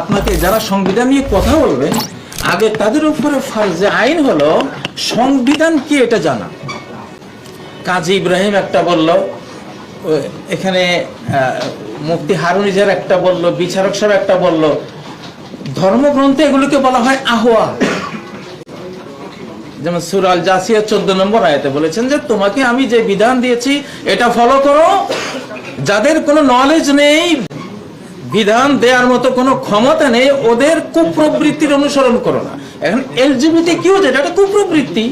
আপনাকে যারা সংবিধান নিয়ে কথা বলবেন আগে তাদের উপরে ফার্জে আইন হলো সংবিধান কি এটা জানা। কাজী ইব্রাহিম একটা বলল এখানে মুফতি হারুনিজার একটা বলল, বিচারক সাহেব একটা বলল, ধর্মগ্রন্থে এগুলোকে বলা হয় আহোয়া যেমন সুরাল জাসিয়া চোদ্দ নম্বর আয়তে বলেছেন যে, তোমাকে আমি যে বিধান দিয়েছি, এটা ফলো করো। যাদের কোনো নলেজ নেই বিধান দেওয়ার মতো কোনো ক্ষমতা নেই, ওদের কুপ্রবৃত্তির অনুসরণ করো না। এখন এলজিবিটি কিউ যেটা একটা কুপ্রবৃত্তি।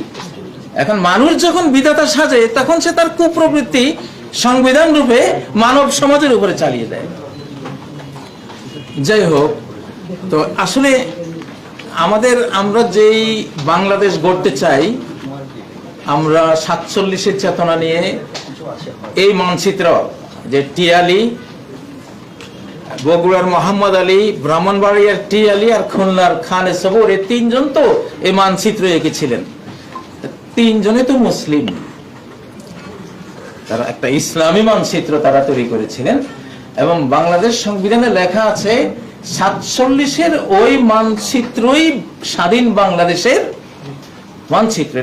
এখন মানুষ যখন বিধাতা সাজে, তখন সে তার কুপ্রবৃত্তি সংবিধান রূপে মানব সমাজের উপরে চালিয়ে দেয়। যাই হোক, তো আসলে আমাদের, আমরা যেই বাংলাদেশ গড়তে চাই, আমরা সাতচল্লিশের চেতনা নিয়ে এই মানচিত্র যে টিয়ালি বগুড়ার মোহাম্মদ আলী, ব্রাহ্মণবাড়িয়ার টি আলী আর খুলনার খান সবর এই তিনজন তো এই মানচিত্র এঁকেছিলেন। তিনজনে তো মুসলিম। তারা একটা ইসলামী মানচিত্র তারা তৈরি করেছিলেন এবং বাংলাদেশ সংবিধানে লেখা আছে, সাতচল্লিশের ওই মানচিত্রই স্বাধীন বাংলাদেশের মানচিত্র।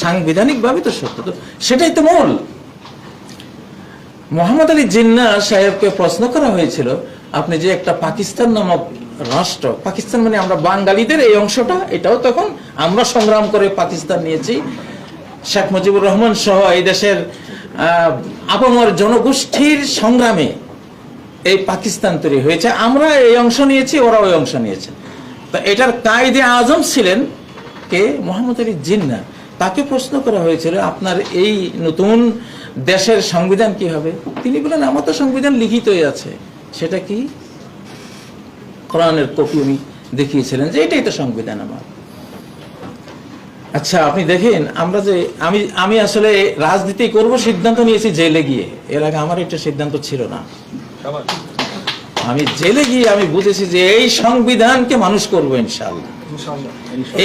সাংবিধানিক ভাবে তো সত্য তো। সেটাই তো মূল। মোহাম্মদ আলী জিন্না সাহেবকে প্রশ্ন করা হয়েছিল আপনি যে একটা পাকিস্তান নামক রাষ্ট্র, পাকিস্তান মানে আমরা বাঙালিদের এই অংশটা, এটাও তখন আমরা সংগ্রাম করে পাকিস্তান নিয়েছি। শেখ মুজিবুর রহমান সহ এই দেশের আপামর জনগোষ্ঠীর সংগ্রামে এই পাকিস্তান তৈরি হয়েছে। আমরা এই অংশ নিয়েছি ওরা ওই অংশ নিয়েছে। তো এটার কায়দে আজম ছিলেন কে? মোহাম্মদ আলী জিন্না তাকে প্রশ্ন করা হয়েছিল, আপনার এই নতুন দেশের সংবিধান কি হবে? তিনি বলেন আমার তো সংবিধান লিখিতই আছে। সেটা কি? কোরআনের কপি উনি দেখিয়েছিলেন যে এটাই তো সংবিধান আমার। আচ্ছা আপনি দেখেন আমরা যে আমি আমি আসলে রাজনীতি করব সিদ্ধান্ত নিয়েছি জেলে গিয়ে। এর আগে আমার একটা সিদ্ধান্ত ছিল না। আমি জেলে গিয়ে আমি বুঝেছি যে এই সংবিধানকে মানুষ করব ইনশাল্লাহ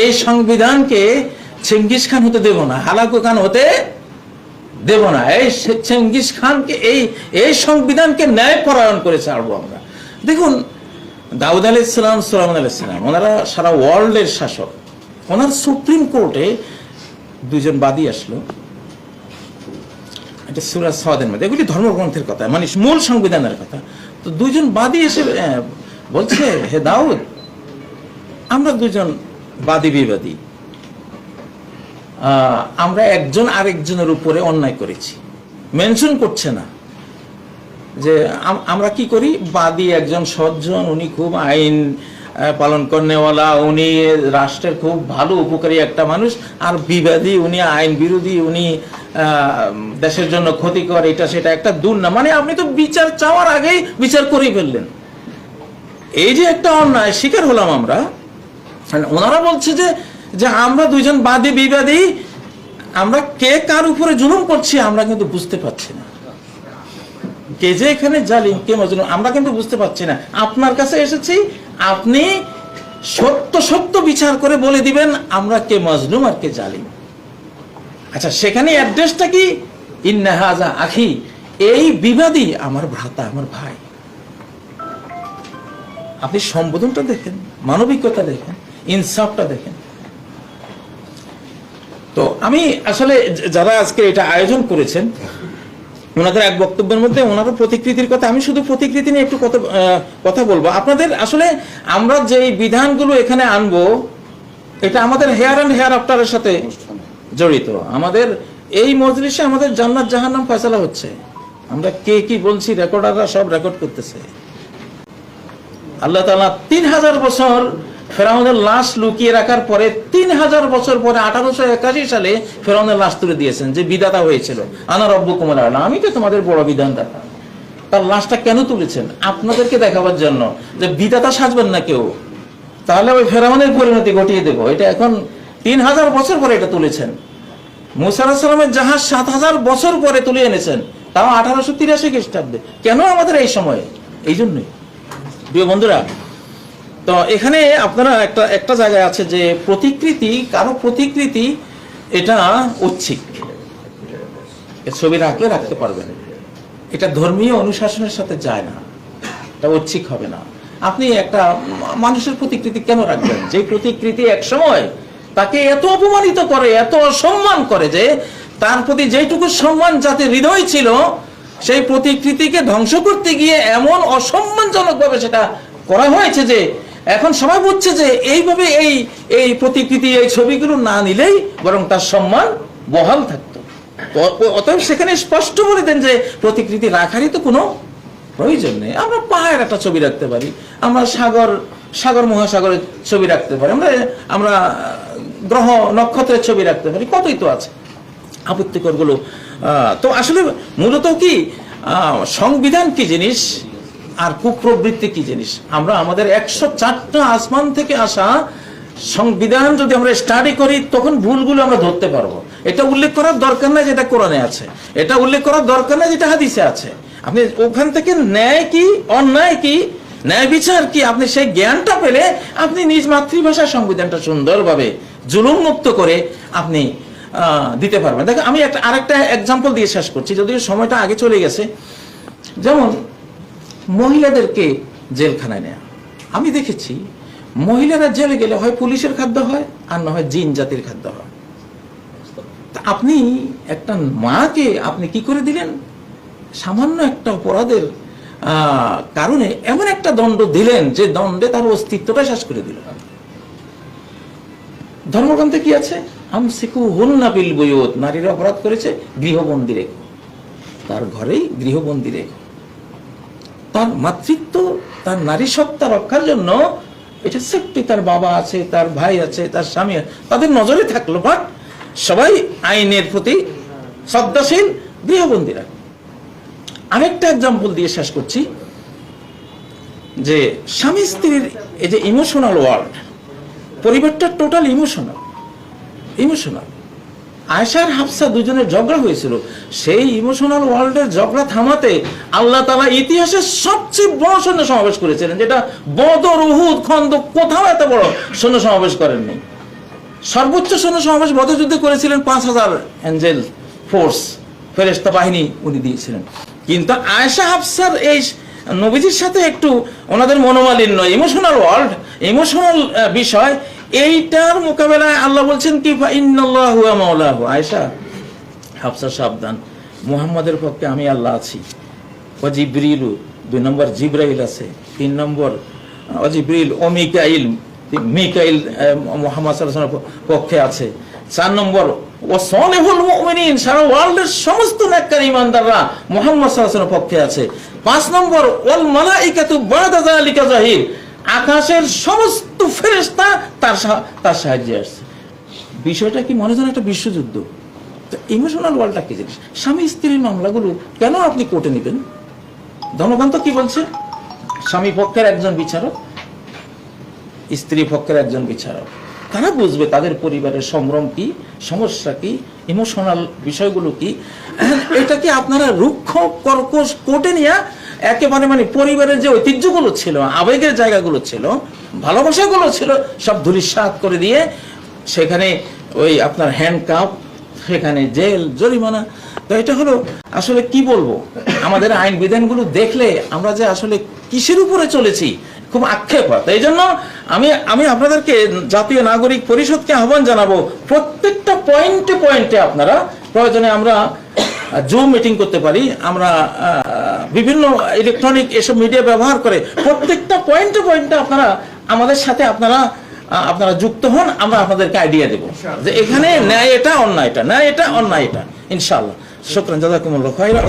এই সংবিধানকে চেঙ্গিস খান হতে দেব না হালাকু খান হতে দেব না। এই চেঙ্গিস খানকে এই এই সংবিধানকে ন্যায় পরায়ণ করে ছাড়বো আমরা। দেখুন, দাউদ আলি ইসলাম সুলাইমান আলি ইসলাম ওনারা সারা ওয়ার্ল্ডের শাসক। ওনার সুপ্রিম কোর্টে দুজন বাদী আসলো। এটা সুরাজ সাদের মধ্যে। এগুলি ধর্মগ্রন্থের কথা মানে মূল সংবিধানের কথা। তো দুইজন বাদী এসে বলছে, হে দাউদ, আমরা দুজন বাদী বিবাদী। আমরা একজন আরেকজনের উপরে অন্যায় করেছি। মেনশন করছে না। যে আম- আমরা কি করি? বাদী একজন সজ্জন, উনি খুব আইন পালন করেওয়ালা উনি রাষ্ট্রের খুব ভালো, উপকারী একটা মানুষ, আর বিবাদী, উনি আইন বিরোধী, উনি দেশের জন্য ক্ষতিকর, এটা সেটা একটা দূর না। মানে আপনি তো বিচার চাওয়ার আগেই বিচার করেই ফেললেন। এই যে একটা অন্যায়, শিকার হলাম আমরা। ওনারা বলছে যে যে আমরা দুইজন বাদী বিবাদী, আমরা কে কার উপরে জুলুম করছি আমরা কিন্তু বুঝতে পারছি না। কে যে এখানে জালিম, কে মজলুম, আমরা কিন্তু বুঝতে পারছি না। আপনার কাছে এসেছি, আপনি সত্য সত্য বিচার করে বলে দিবেন, আমরা কে মজলুম আর কে জালিম। আচ্ছা সেখানে অ্যাড্রেসটা কি? ইন্নাহাজা আখি, এই বিবাদী আমার ভ্রাতা, আমার ভাই। আপনি সম্বোধনটা দেখেন, মানবিকতা দেখেন, ইনসাফটা দেখেন। আমি আসলে যারা আজকে এটা আয়োজন করেছেন, ওনাদের এক বক্তব্যের মধ্যে ওনারও প্রতিকৃতির কথা, আমি শুধু প্রতিকৃতি নিয়ে একটু কথা কথা বলব। আপনাদের আসলে আমরা যেই বিধানগুলো এখানে আনব, এটা আমাদের হেয়ার অ্যান্ড হেয়ার আফটারের সাথে জড়িত। আমাদের এই মজলিসে আমাদের জান্নাত জাহান্নাম ফয়সালা হচ্ছে। আমরা কে কি বলছি, রেকর্ডাররা সব রেকর্ড করতেছে। আল্লাহ তাআলা তিন হাজার বছর ফেরাউনের লাশ লুকিয়ে রাখার পরে তিন হাজার বছর পরে আঠারোশো একাশি সালে ফেরাউনের লাশ তুলে দিয়েছেন, যে বিদাতা হয়েছিল। আনা রব্য কুমার আলা, আমি তো তোমাদের বড় বিধানদাতা। তার লাশটা কেন তুলেছেন? আপনাদেরকে দেখাবার জন্য যে বিদাতা সাজবেন না কেউ। তাহলে ওই ফেরাউনের পরিণতি ঘটিয়ে দেবো। এটা এখন তিন হাজার বছর পরে এটা তুলেছেন। মুসা সালামের জাহাজ সাত হাজার বছর পরে তুলে এনেছেন। তাও আঠারোশো তিরাশি খ্রিস্টাব্দে। কেন আমাদের এই সময়ে? এই জন্যই। প্রিয় বন্ধুরা তো এখানে আপনারা একটা একটা জায়গায় আছে যে প্রতিকৃতি, কারও প্রতিকৃতি এটা ঐচ্ছিক। ছবি রাখলে রাখতে পারবেন। এটা ধর্মীয় অনুশাসনের সাথে যায় না। এটা ঐচ্ছিক হবে না। আপনি একটা মানুষের প্রতিকৃতি কেন রাখবেন? যে প্রতিকৃতি এক সময় তাকে এত অপমানিত করে, এত অসম্মান করে যে তার প্রতি যেটুকু সম্মান যাতে হৃদয় ছিল, সেই প্রতিকৃতিকে ধ্বংস করতে গিয়ে এমন অসম্মানজনক ভাবে সেটা করা হয়েছে যে এখন সবাই বুঝছে যে এইভাবে এই এই প্রতিকৃতি, এই ছবিগুলো না নিলেই বরং তার সম্মান বহাল থাকতো। অতএব সেখানে স্পষ্ট বলে দেন যে প্রতিকৃতি রাখারই তো কোনো প্রয়োজন নেই। আমরা পাহাড়ের একটা ছবি রাখতে পারি, আমরা সাগর সাগর মহাসাগরের ছবি রাখতে পারি, আমরা আমরা গ্রহ নক্ষত্রের ছবি রাখতে পারি, কতই তো আছে আপত্তিকরগুলো তো আসলে মূলত কি সংবিধান কি জিনিস? আর কুপ্রবৃত্তি কি জিনিস? আমরা আমাদের একশো চারটা আসমান থেকে আসা সংবিধান যদি আমরা স্টাডি করি, তখন ভুলগুলো আমরা ধরতে পারব। এটা উল্লেখ করার দরকার নাই যেটা কোরআনে আছে। এটা উল্লেখ করার দরকার নাই যেটা হাদিসে আছে। আপনি ওখান থেকে ন্যায় কি, অন্যায় কি, ন্যায় বিচার কি, আপনি সেই জ্ঞানটা পেলে আপনি নিজ মাতৃভাষার সংবিধানটা সুন্দরভাবে জুলুম মুক্ত করে আপনি দিতে পারবেন। দেখো, আমি একটা আরেকটা এক্সাম্পল দিয়ে শেষ করছি, যদিও সময়টা আগে চলে গেছে। যেমন মহিলাদেরকে জেলখানায় নেওয়া আমি দেখেছি মহিলারা জেলে গেলে হয় পুলিশের খাদ্য হয়, আর না হয় জিন জাতির খাদ্য হয়। আপনি একটা মাকে আপনি কি করে দিলেন? সামান্য একটা অপরাধের কারণে এমন একটা দণ্ড দিলেন যে দণ্ডে তার অস্তিত্বটা শেষ করে দিল ধর্মগ্রন্থে কি আছে? আমসিকু হুন্না বিল বইয়ত নারীরা অপরাধ করেছে, গৃহবন্দী রেখো। তার ঘরেই গৃহবন্দী রেখো। তার মাতৃত্ব, তার নারী সত্তা রক্ষার জন্য এটা সেফটি তার বাবা আছে, তার ভাই আছে, তার স্বামী তাদের নজরে থাকল। বাট সবাই আইনের প্রতি শ্রদ্ধাশীল, গৃহবন্দী রাখে। আরেকটা এক্সাম্পল দিয়ে শেষ করছি, যে স্বামী স্ত্রীর এই যে ইমোশনাল ওয়ার্ল্ড পরিবারটা total emotional emotional Aysar Hafsa দুজনের ঝগড়া হয়েছিল। সেই ইমোশনাল ওয়ার্ল্ডের ঝগড়া থামাতে আল্লাহ তালা ইতিহাসের সবচেয়ে বড় সৈন্য সমাবেশ করেছিলেন, যেটা বদর, উহুদ খন্দ কোথাও এত বড় সৈন্য সমাবেশ করেননি। সর্বোচ্চ সৈন্য সমাবেশ বদর যুদ্ধে করেছিলেন পাঁচ হাজার অ্যাঞ্জেল ফোর্স ফেরেস্তা বাহিনী উনি দিয়েছিলেন। কিন্তু আয়েশা, হাফসার এই নবীজির সাথে একটু ওনাদের মনোমালিন্য ইমোশনাল ওয়ার্ল্ড ইমোশনাল বিষয় এইটার মোকাবেলায় আল্লাহ বলছেন কি আয়েশা, হাফসা সাবধান। মুহাম্মাদের পক্ষে আমি আল্লাহ আছি। ও জিব্রিলু, দুই নম্বর জিব্রাইল আছে, তিন নম্বর অজিব্রিল জিব্রিল, ও মিকাইল মিকাইল মোহাম্মদ পক্ষে আছে। চার নম্বর, ও ওয়ার্ল্ডের সমস্ত ইমানদাররা মোহাম্মদ পক্ষে আছে। পাঁচ নম্বর জাহির। আকাশের সমস্ত ফেরেশতা তার তার সাহায্যে আসছে। বিষয়টা কি মনে হয় একটা বিশ্বযুদ্ধ? ইমোশনাল ওয়ার্ল্ডটা কি জিনিস? স্বামী স্ত্রীর মামলাগুলো কেন আপনি কোর্টে নেবেন? ধর্মগ্রন্থ কি বলছে? স্বামী পক্ষের একজন বিচারক, স্ত্রী পক্ষের একজন বিচারক। তারা বুঝবে তাদের পরিবারের সম্ভ্রম কি, সমস্যা কি ইমোশনাল বিষয়গুলো কি। এটাকে আপনারা রুক্ষ কর্কশ কোর্টে নিয়ে একেবারে মানে পরিবারের যে ঐতিহ্যগুলো ছিল, আবেগের জায়গাগুলো ছিল, ভালোবাসাগুলো ছিল, সব ধুলিসাৎ করে দিয়ে সেখানে ওই আপনার হ্যান্ড কাপ সেখানে জেল, জরিমানা। তো এটা হলো আসলে কি বলব? আমাদের আইন বিধানগুলো দেখলে আমরা যে আসলে কিসের উপরে চলেছি, খুব আক্ষেপ হয়। এই জন্য আমি আমি আপনাদেরকে জাতীয় নাগরিক পরিষদকে আহ্বান জানাব, প্রত্যেকটা পয়েন্টে পয়েন্টে আপনারা, প্রয়োজনে আমরা জুম মিটিং করতে পারি, আমরা বিভিন্ন ইলেকট্রনিক এসব মিডিয়া ব্যবহার করে প্রত্যেকটা পয়েন্টে পয়েন্টে আপনারা আমাদের সাথে আপনারা আপনারা যুক্ত হন আমরা আপনাদেরকে আইডিয়া দেবো। যে এখানে ন্যায় এটা অন্যায় এটা ন্যায় এটা অন্যায় এটা ইনশাল্লাহ শুক্রান জাজাকুমুল্লাহ খাইরা